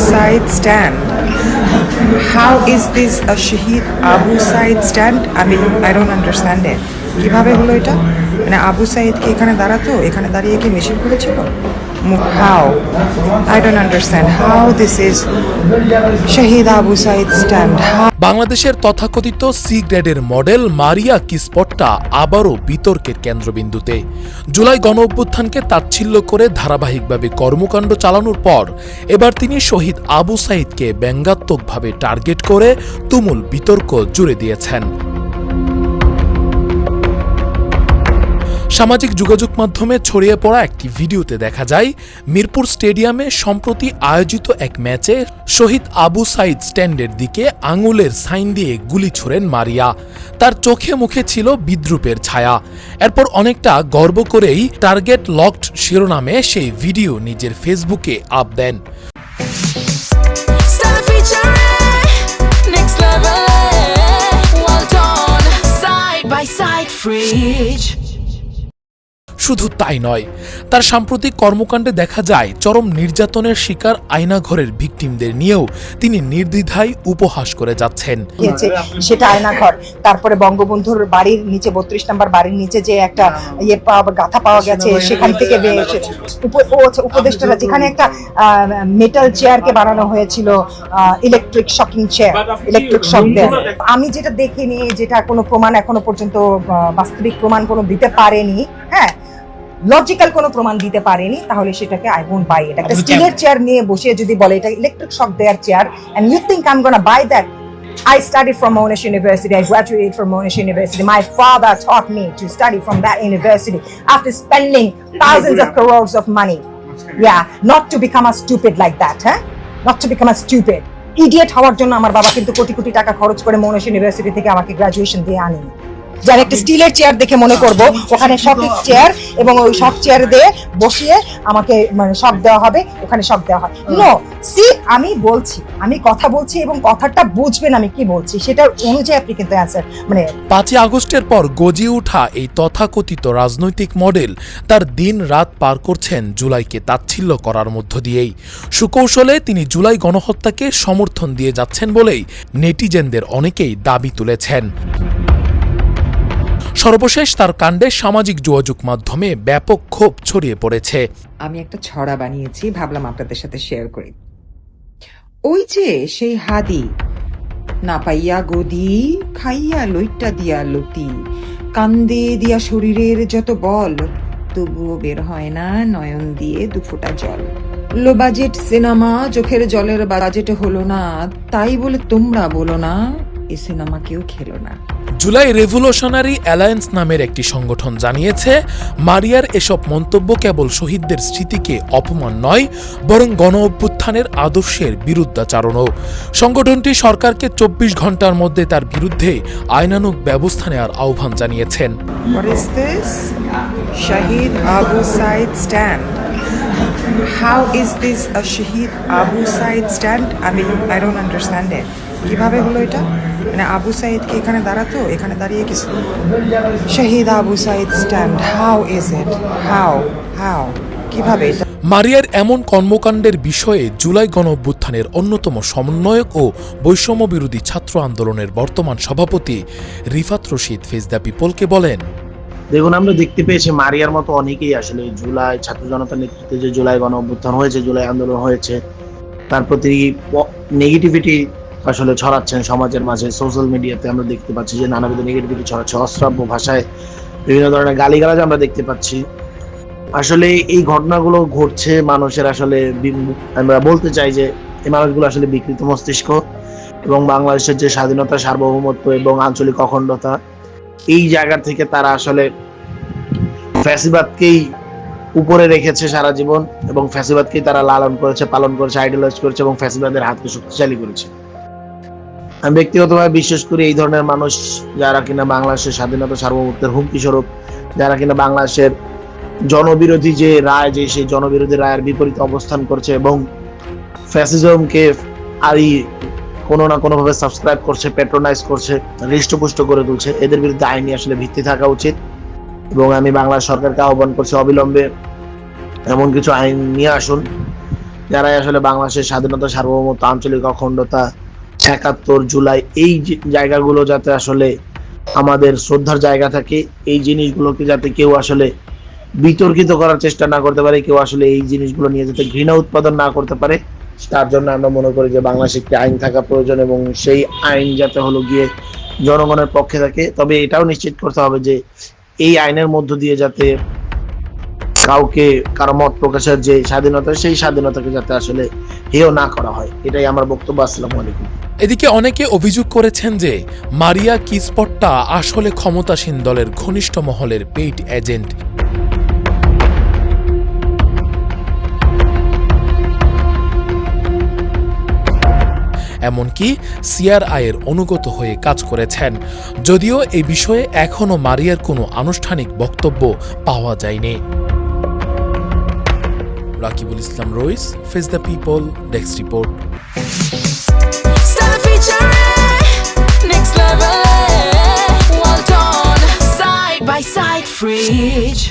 Said stand. How is this a Shahid Abu Said stand? I mean, I don't understand it. কীভাবে হলো এটা মানে আবু সাইদ কি এখানে দাঁড়াতো এখানে দাঁড়িয়ে কি মিছিল করেছিল how I don't understand how this is Shaheed Abu Sayeed stand বাংলাদেশের তথাকথিত সি গ্রেডের মডেল মারিয়া কিসপটটা আবারও বিতর্কের কেন্দ্রবিন্দুতে। জুলাই গণ অভ্যুত্থানকে তাচ্ছিল্য করে ধারাবাহিকভাবে কর্মকাণ্ড চালানোর পর এবার তিনি শহীদ আবু সাইদকে ব্যঙ্গাত্মকভাবে টার্গেট করে তুমুল বিতর্ক জুড়ে দিয়েছেন। সামাজিক যোগাযোগ মাধ্যমে ছড়িয়ে পড়া একটি ভিডিওতে দেখা যায়, মিরপুর স্টেডিয়ামে সম্প্রতি আয়োজিত এক ম্যাচে শহীদ আবু সাইদ স্ট্যান্ডের দিকে আঙুলের সাইন দিয়ে গুলি ছোড়েন মারিয়া। তার চোখে মুখে ছিল বিদ্রুপের ছায়া। এরপর অনেকটা গর্ব করেই টার্গেট লকড শিরোনামে সেই ভিডিও নিজের ফেসবুকে আপ দেন। Next fridge. শুধু তাই নয় তার সাম্প্রতিক কর্মকাণ্ডে দেখা যায় চরম নির্যাতনের শিকার আয়নাঘরের ভিকটিমদের নিয়েও তিনি নির্দ্বিধায় উপহাস করে যাচ্ছেন। সেটা আয়নাঘর তারপরে বঙ্গবন্ধুর বাড়ির নিচে বত্রিশ নম্বর বাড়ির নিচে যে একটা ইয়ে পাওয়া গাথা পাওয়া গেছে সেখান থেকে বের এসে- উপ- ও হচ্ছে উপদেষ্টারা যেখানে একটা মেটাল চেয়ারকে বানানো হয়েছিল electric shocking chair electric shock আমি যেটা দেখিনি যেটা কোনো প্রমাণ এখনও পর্যন্ত আহ, বাস্তবিক প্রমাণ কোনো দিতে পারেনি হ্যাঁ লজিক্যাল কোনো প্রমাণ দিতে পারেনি তাহলে সেটাকে আই ওন্ট বাই এটা একটা স্টিলের চেয়ার নিয়ে বসে যদি বলে এটা electric shock there chair and you think I am gonna buy that I studied from Monash University. I graduated from Monash University. My father taught me to study from that university after spending thousands of crores of money. Yeah, not to become a stupid like that, huh? Not to become a stupid. Idiot হওয়ার জন্য আমার বাবা কিন্তু কোটি কোটি টাকা খরচ করে মোনাশ university থেকে আমাকে গ্রাজুয়েশন দিয়ে আনেনি যার একটা স্টিলের চেয়ার দেখে মনে করব। ওখানে শকের চেয়ার এবং ওই শক চেয়ার দিয়ে বসিয়ে আমাকে মানে শক দেওয়া হবে। ওখানে শক দেওয়া হয়। নো সি আমি বলছি, আমি কথা বলছি এবং কথাটা বুঝবেন আমি কি বলছি। সেটার অনুযায়ী আপনি কিন্তু অ্যান্সার মানে পাঁচই আগস্টের পর গজিয়ে ওঠা এই তথাকথিত রাজনৈতিক মডেল তার দিন রাত পার করছেন জুলাইকে তাচ্ছিল্য করার মধ্য দিয়েই। সুকৌশলে তিনি জুলাই গণহত্যাকে সমর্থন দিয়ে যাচ্ছেন বলেই নেটিজেনদের অনেকেই দাবি তুলেছেন। সর্বশেষ তার কাণ্ডে সামাজিক যোগাযোগ মাধ্যমে ব্যাপক ক্ষোভ ছড়িয়ে পড়েছে। আমি একটা ছড়া বানিয়েছি, ভাবলাম আপনাদের সাথে শেয়ার করি। ওই যে সেই হাদি, না পাইয়া গদি, খাইয়া লইটা দিয়া লতি, কান্দে দিয়া শরীরের যত বল, তবুও বের হয় না নয়ন দিয়ে দুফোঁটা জল। লো বাজেট সিনেমা চোখের জলের বাজেটে হলো না, তাই বলে তোমরা বলো না এ সিনেমা কেউ খেলো না জুলাই রেভলিউশনারি অ্যালায়েন্স নামের একটি সংগঠন জানিয়েছে মারিয়ার এসব মন্তব্য কেবল শহীদদের স্মৃতিকে অপমান নয় বরং গণ অভ্যুত্থানের আদর্শের বিরুদ্ধাচারণও সংগঠনটি সরকারকে চব্বিশ ঘণ্টার মধ্যে তার বিরুদ্ধে আইনানুগ ব্যবস্থা নেওয়ার আহ্বান জানিয়েছেন What is this? Shahid Abu Said stand. How is this a Shahid Abu Said stand? I mean, I don't understand it. কীভাবে হলো এটা? মানে আবু সাইদ কি এখানে দাঁড়াতো? এখানে দাঁড়িয়ে কি Shaheed Abu Sayeed stand how is it how how কীভাবে এটা? মারিয়ার এমন কর্মকাণ্ডের বিষয়ে জুলাই গণ অভ্যুত্থানের অন্যতম সমন্বয়ক ও বৈষম্য বিরোধী ছাত্র আন্দোলনের বর্তমান সভাপতি রিফাত রশিদ ফেজ দ্য পিপলকে বলেন দেখুন আমরা দেখতে পেয়েছি মারিয়ার মতো অনেকেই আসলে জুলাই ছাত্র জনতার নেতৃত্বে যে জুলাই গণ অভ্যুত্থান হয়েছে জুলাই আন্দোলন হয়েছে তার প্রতি নেগেটিভিটি আসলে ছড়াচ্ছেন সমাজের মাঝে। সোশ্যাল মিডিয়াতে আমরা দেখতে পাচ্ছি যে নানাবিধ নেগেটিভিটি ছড়াচ্ছে। অশ্রাব্য ভাষায় বিভিন্ন ধরনের গালিগালাজ আমরা দেখতে পাচ্ছি। আসলে এই ঘটনাগুলো ঘটছে মানুষের আসলে আমরা বলতে চাই যে এই মানুষগুলো আসলে বিকৃত মস্তিষ্ক এবং বাংলাদেশের যে স্বাধীনতা, সার্বভৌমত্ব এবং আঞ্চলিক অখণ্ডতা, এই জায়গা থেকে তারা আসলে ফ্যাসিবাদকেই উপরে রেখেছে সারা জীবন এবং ফ্যাসিবাদকেই তারা লালন করেছে, পালন করেছে আইডলাইজ করেছে এবং ফ্যাসিবাদের হাতকে শক্তিশালী করেছে। আমি ব্যক্তিগতভাবে বিশ্বাস করি এই ধরনের মানুষ যারা কিনা বাংলাদেশের স্বাধীনতা সার্বভৌমত্বের হুমকি স্বরূপ, যারা কিনা বাংলাদেশের জনবিরোধী যে রায়, যে সেই জনবিরোধী রায়ের বিপরীতে অবস্থান করছে এবং ফ্যাসিজমকে আরই কোনো না কোনোভাবে সাবস্ক্রাইব করছে প্যাট্রোনাইজ করছে, হৃষ্টপুষ্ট করে তুলছে, এদের বিরুদ্ধে আইনি আসলে ভিত্তি থাকা উচিত এবং আমি বাংলা সরকারকে আহ্বান করছি অবিলম্বে এমন কিছু আইন নিয়ে আসুন, যারাই আসলে বাংলাদেশের স্বাধীনতা সার্বভৌমত্ব, আঞ্চলিক অখণ্ডতা একাত্তর জুলাই, এই জায়গাগুলো যাতে আসলে আমাদের শ্রদ্ধার জায়গা থাকে, এই জিনিসগুলোকে যাতে কেউ আসলে বিতর্কিত করার চেষ্টা না করতে পারে, কেউ আসলে এই জিনিসগুলো নিয়ে যাতে ঘৃণা উৎপাদন না করতে পারে, তার জন্য আমরা মনে করি যে বাংলাদেশে একটি আইন থাকা প্রয়োজন এবং সেই আইন যাতে হলো গিয়ে জনগণের পক্ষে থাকে। তবে এটাও নিশ্চিত করতে হবে যে এই আইনের মধ্য দিয়ে যাতে কাউকে, কারও মত প্রকাশের যে স্বাধীনতা, সেই স্বাধীনতাকে যাতে আসলে হেয় না করা হয়। এটাই আমার বক্তব্য। আসসালামু আলাইকুম। এদিকে অনেকে অভিযোগ করেছেন যে, মারিয়া কিসপটটা আসলে ক্ষমতাসীন দলের ঘনিষ্ঠ মহলের পেইড এজেন্ট। এমনকি সিআরআইয়ের অনুগত হয়ে কাজ করেছেন। যদিও এই বিষয়ে এখনও মারিয়ার কোনো আনুষ্ঠানিক বক্তব্য পাওয়া যায়নি। Rakibul Islam Rais face the people desk report Stella featuring next level. Well done, side by side, fridge.